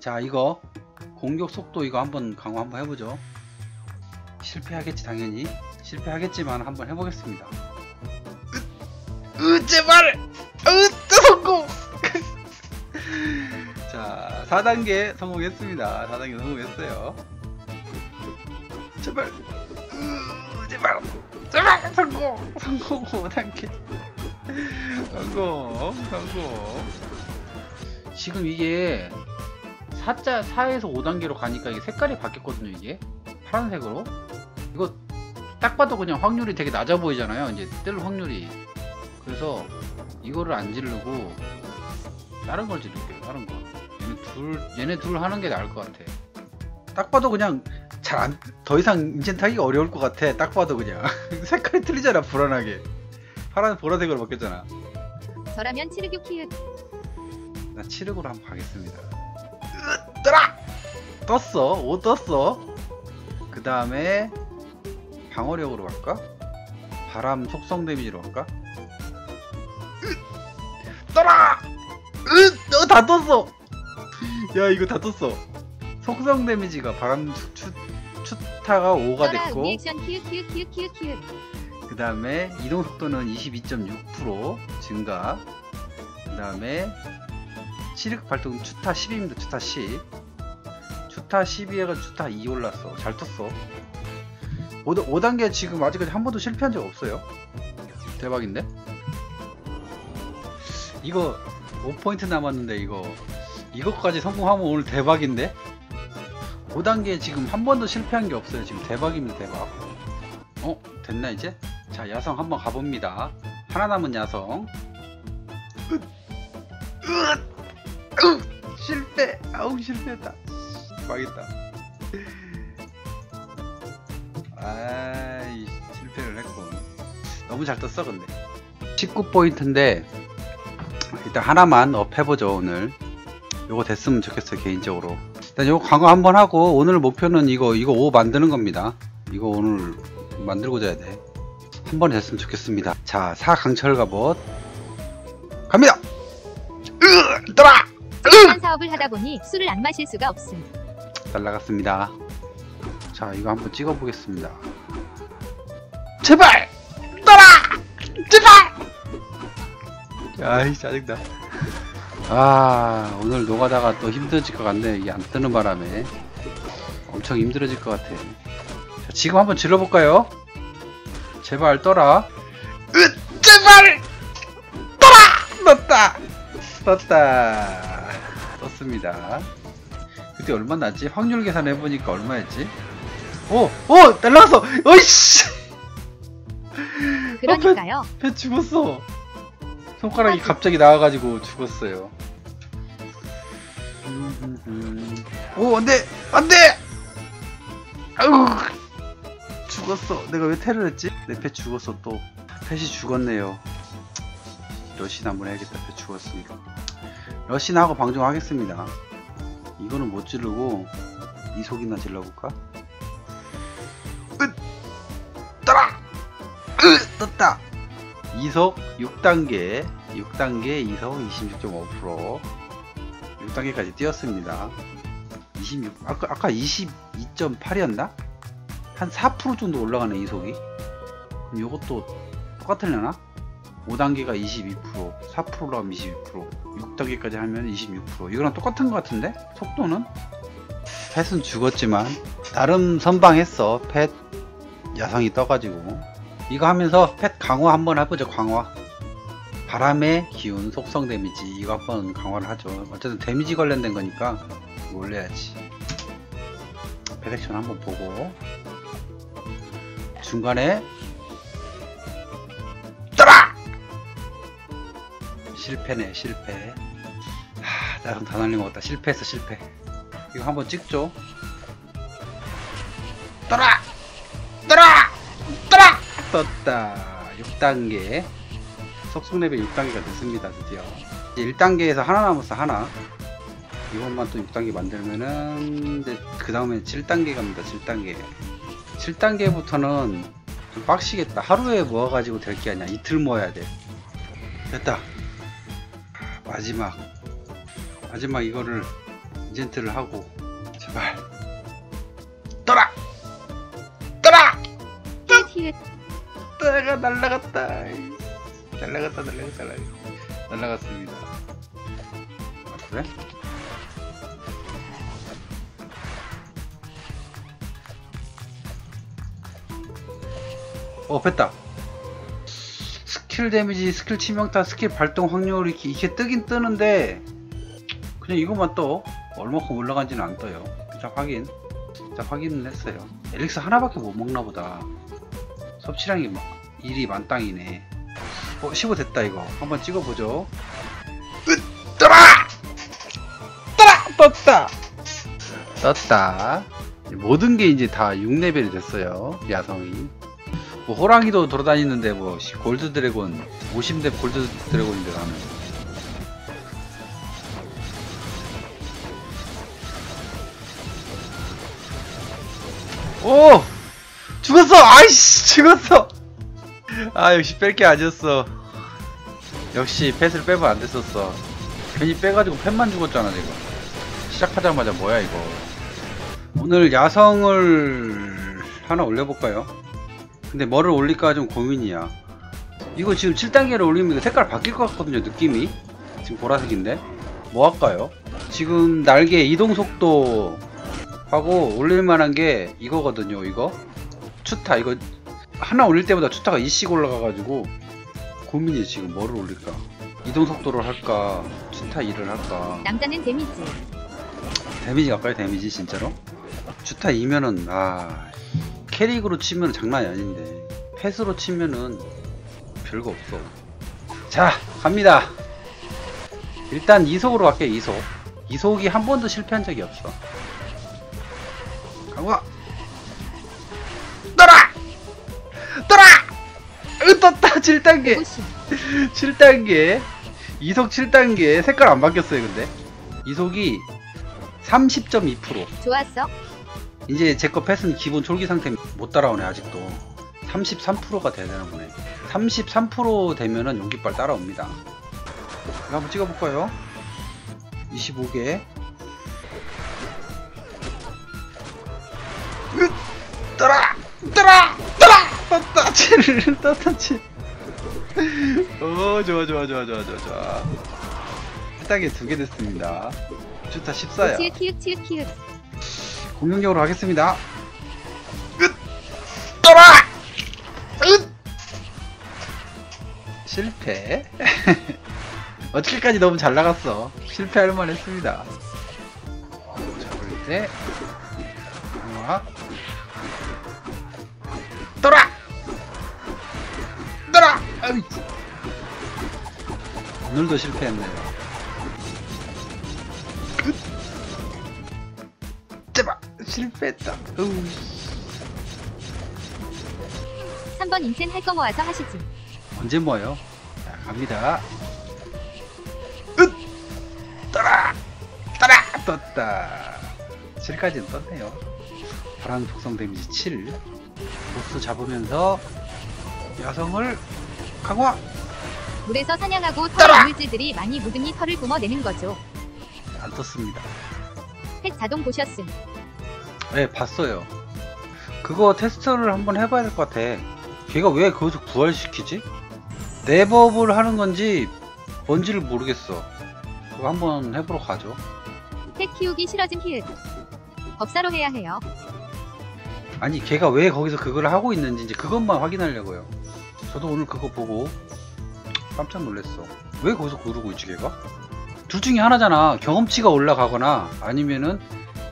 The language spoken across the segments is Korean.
자 이거 공격 속도 이거 한번 강화 한번 해보죠. 실패하겠지 당연히. 실패하겠지만 한번 해보겠습니다. 으, 으 제발 으 성공 자 4단계 성공했습니다. 4단계 성공했어요. 제발. 으, 제발. 제발! 성공! 성공 5단계. 성공 성공. 지금 이게 4자 4에서 5단계로 가니까 이게 색깔이 바뀌었거든요 이게. 파란색으로. 이거 딱 봐도 그냥 확률이 되게 낮아 보이잖아요 이제 뜰 확률이. 그래서 이거를 안 지르고 다른 걸 지를게요 다른 거. 얘네 둘 얘네 둘 하는 게 나을 것 같아. 딱 봐도 그냥 잘 안 더 이상 인젠트 하기가 어려울 것 같아 딱 봐도 그냥. 색깔이 틀리잖아 불안하게. 파란 보라색으로 바뀌었잖아. 저라면 치르규 키읔. 나 치르고로 한번 가겠습니다. 떴어. 5 떴어. 그 다음에 방어력으로 갈까? 바람 속성 데미지로 갈까? 으, 떠라! 으, 어, 다 떴어. 야, 이거 다 떴어. 속성 데미지가 바람 추, 추, 추타가 5가 떠라 됐고, 그 다음에 이동 속도는 22.6% 증가. 그 다음에 시력 발동 추타 10입니다. 추타 10. 추타 12에가 추타 2 올랐어. 잘 떴어. 5, 5단계 지금 아직까지 한 번도 실패한 적 없어요. 대박인데? 이거 5포인트 남았는데 이거 이것까지 성공하면 오늘 대박인데? 5단계 지금 한 번도 실패한 게 없어요. 지금 대박입니다. 대박. 어? 됐나 이제? 자 야성 한번 가봅니다. 하나 남은 야성. 으, 으, 으, 실패. 아우 실패했다. 망했다. 아이 실패를 했고 너무 잘 떴어 근데. 19포인트인데 일단 하나만 업 해보죠 오늘. 요거 됐으면 좋겠어요 개인적으로. 일단 요거 강화 한번 하고 오늘 목표는 이거 이거 5 만드는 겁니다. 이거 오늘 만들고 자야 돼. 한 번에 됐으면 좋겠습니다. 자, 사강철 갑옷 갑니다. 으, 떠라. 한 사업을 하다 보니 술을 안 마실 수가 없음. 날라갔습니다. 자, 이거 한번 찍어 보겠습니다. 제발 떠라. 제발. 아이 짜증나. 아, 오늘 노가다가 또 힘들어질 것 같네. 이게 안 뜨는 바람에 엄청 힘들어질 것 같아. 자, 지금 한번 질러볼까요? 제발 떠라. 으, 제발 떠라. 떴다. 떴다. 떴습니다. 그때 얼마 났지? 확률 계산해 보니까 얼마였지? 오, 오, 날라갔어. 어이씨. 그러니까요. 배 죽었어. 손가락이 갑자기 나와가지고 죽었어요. 오, 안 돼! 안 돼! 아우! 죽었어. 내가 왜 테러 했지? 내배 죽었어, 또. 펫이 죽었네요. 러신 한번 해야겠다. 배 죽었으니까. 러신하고 방종하겠습니다. 이거는 못 지르고, 이 속이나 질러볼까? 으! 떠라! 으! 떴다! 이속 6단계 6단계 이속 26.5% 6단계까지 뛰었습니다 26 아까, 아까 22.8이었나? 한 4% 정도 올라가네 이속이 그럼 이것도 똑같으려나? 5단계가 22% 4%로 하면 22% 6단계까지 하면 26% 이거랑 똑같은 것 같은데? 속도는? 펫은 죽었지만 나름 선방했어. 펫 야성이 떠가지고. 이거 하면서 펫 강화 한번 해보죠 강화. 바람의 기운 속성 데미지. 이거 한번 강화를 하죠. 어쨌든 데미지 관련된 거니까 올려야지. 펫 액션 한번 보고. 중간에 실패네 실패. 하 나름 다 날린 것 같다. 실패했어 실패. 이거 한번 찍죠? 떠라! 떠라! 떠라! 떴다. 6단계. 속성 레벨 6단계가 됐습니다 드디어. 이제 1단계에서 하나 남았어 하나. 이것만 또 6단계 만들면은 그 다음에 7단계 갑니다 7단계. 7단계부터는 좀 빡시겠다. 하루에 모아가지고 될 게 아니야. 이틀 모아야 돼. 됐다 마지막 마지막 이거를 인젠트를 하고 제발. 떠라! 떠라! 떠가 날라갔다. 날라갔다 날라갔다 날라갔습니다. 아, 그래? 어 뺐다 스킬 데미지 스킬 치명타 스킬 발동 확률 이렇게, 뜨긴 뜨는데 그냥 이것만 떠. 얼마큼 올라간지는 안 떠요. 자 확인. 자 확인을 했어요. 엘릭스 하나밖에 못 먹나 보다. 섭취량이 막 일이 만땅이네. 어 15 됐다 이거. 한번 찍어보죠. 으 떠라! 떠라! 떴다! 떴다. 모든 게 이제 다 6레벨이 됐어요 야성이 뭐 호랑이도 돌아다니는데 뭐 씨, 골드 드래곤 50대 골드 드래곤인데 나는. 오! 죽었어! 아이씨 죽었어! 아 역시 뺄 게 아니었어. 역시 펫을 빼면 안 됐었어. 괜히 빼가지고 펫만 죽었잖아 지금 시작하자마자 뭐야 이거. 오늘 야성을 하나 올려볼까요? 근데 뭐를 올릴까 좀 고민이야. 이거 지금 7단계를 올리면 이거 색깔 바뀔 것 같거든요 느낌이. 지금 보라색인데. 뭐 할까요? 지금 날개 이동 속도 하고 올릴만한 게 이거거든요 이거. 추타 이거 하나 올릴 때보다 추타가 2씩 올라가가지고 고민이 지금 뭐를 올릴까. 이동 속도를 할까 추타 2를 할까. 남자는 데미지. 데미지 갈까요 데미지 진짜로? 주타 2면은 아 캐릭으로 치면 장난이 아닌데 펫으로 치면은 별거 없어. 자 갑니다. 일단 이속으로 갈게요 이속. 이속이 한 번도 실패한 적이 없어. 가고 떠라 떠라 으 떴다 7단계. 고시 7단계. 이속 7단계. 색깔 안 바뀌었어요 근데. 이속이 30.2% 좋았어 이제 제거 펫은 기본 졸기 상태 못 따라오네 아직도. 33%가 돼야 되나 보네. 33% 되면은 용깃발 따라옵니다. 이거 한번 찍어볼까요? 25개. 으, 떠라! 떴다 7 떴다 7오 좋아 좋아 좋아 좋아 좋아 좋아. 딱에 두개 됐습니다. 주타 14야. 키읔 키읔 키읔 키읔 공격적으로 하겠습니다. 으! 떠라! 으! 실패. 어떻게까지 너무 잘 나갔어. 실패할 만했습니다. 잡을 때, 하나, 떠라! 떠라! 아이. 오늘도 실패했네요. 으우. 3번 인센 할거 모아서 하시지 언제 모여? 자 갑니다. 으! 떠라! 떠라! 떴다. 7까지는 떴네요. 바람 속성 데미지 7. 보스 잡으면서 야성을 강화! 물에서 사냥하고! 털 이물질들이 많이 묻으니 털을 뿜어내는 거죠 안 떴습니다. 펫 자동 보셨음 네, 봤어요. 그거 테스트를 한번 해봐야 될 것 같아. 걔가 왜 거기서 부활시키지? 내법을 하는 건지 뭔지를 모르겠어. 그거 한번 해보러 가죠. 펫 키우기 싫어진 히읗 법사로 해야 해요 아니, 걔가 왜 거기서 그걸 하고 있는지 이제 그것만 확인하려고요. 저도 오늘 그거 보고 깜짝 놀랐어. 왜 거기서 그러고 있지, 걔가? 둘 중에 하나잖아. 경험치가 올라가거나 아니면은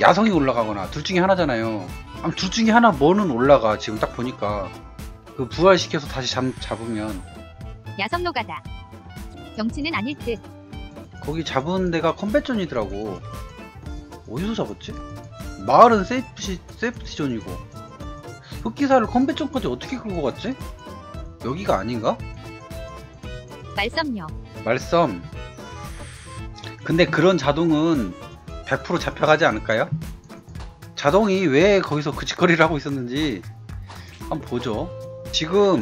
야성이 올라가거나 둘 중에 하나잖아요. 아무 둘 중에 하나 뭐는 올라가. 지금 딱 보니까 그 부활시켜서 다시 잡, 잡으면 야성 노가다 경치는 아닐 듯 거기 잡은 데가 컨벤존이더라고. 어디서 잡았지? 마을은 세이프시, 세이프티존이고 흑기사를 컨벤존까지 어떻게 끌고 갔지? 여기가 아닌가? 말썸녀 말썸. 근데 그런 자동은 100% 잡혀가지 않을까요? 자동이 왜 거기서 그 짓거리를 하고 있었는지 한번 보죠. 지금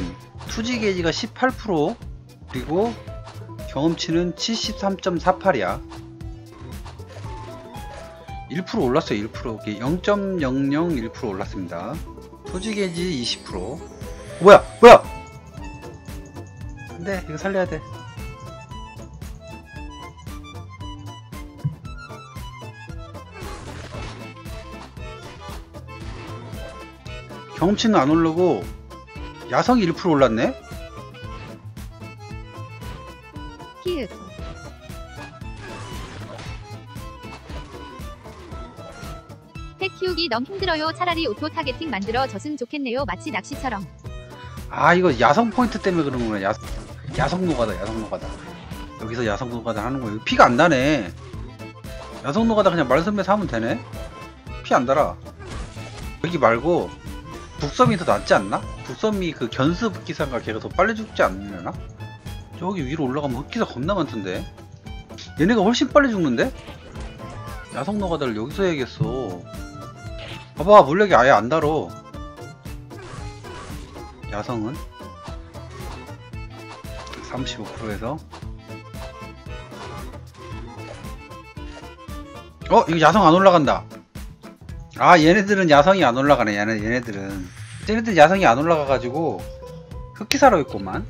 투지 게이지가 18% 그리고 경험치는 73.48이야. 1% 올랐어요 1% 0.001% 올랐습니다 토지게지 20% 뭐야 뭐야 안돼 이거 살려야 돼 경험치는 안 오르고 야성이 1% 올랐네 키읔. 펫 키우기 너무 힘들어요. 차라리 오토 타겟팅 만들어 졌으면 좋겠네요. 마치 낚시처럼. 아 이거 야성 포인트 때문에 그러는구나 야, 야성 노가다 야성 노가다 여기서 야성 노가다 하는 거야 피가 안 나네 야성 노가다 그냥 말선배서 하면 되네 피 안 달아 여기 말고 북섬이 더 낫지 않나? 북섬이 그 견스 흑기사가 걔가 더 빨리 죽지 않으려나? 저기 위로 올라가면 흑기사 겁나 많던데 얘네가 훨씬 빨리 죽는데? 야성 노가다를 여기서 해야겠어 봐봐 물력이 아예 안 달어 야성은 35%에서 어 이거 야성 안 올라간다 아 얘네들은 야성이 안 올라가네. 얘네, 얘네들은. 얘네들 야성이 안 올라가 가지고 흑기사로 있구만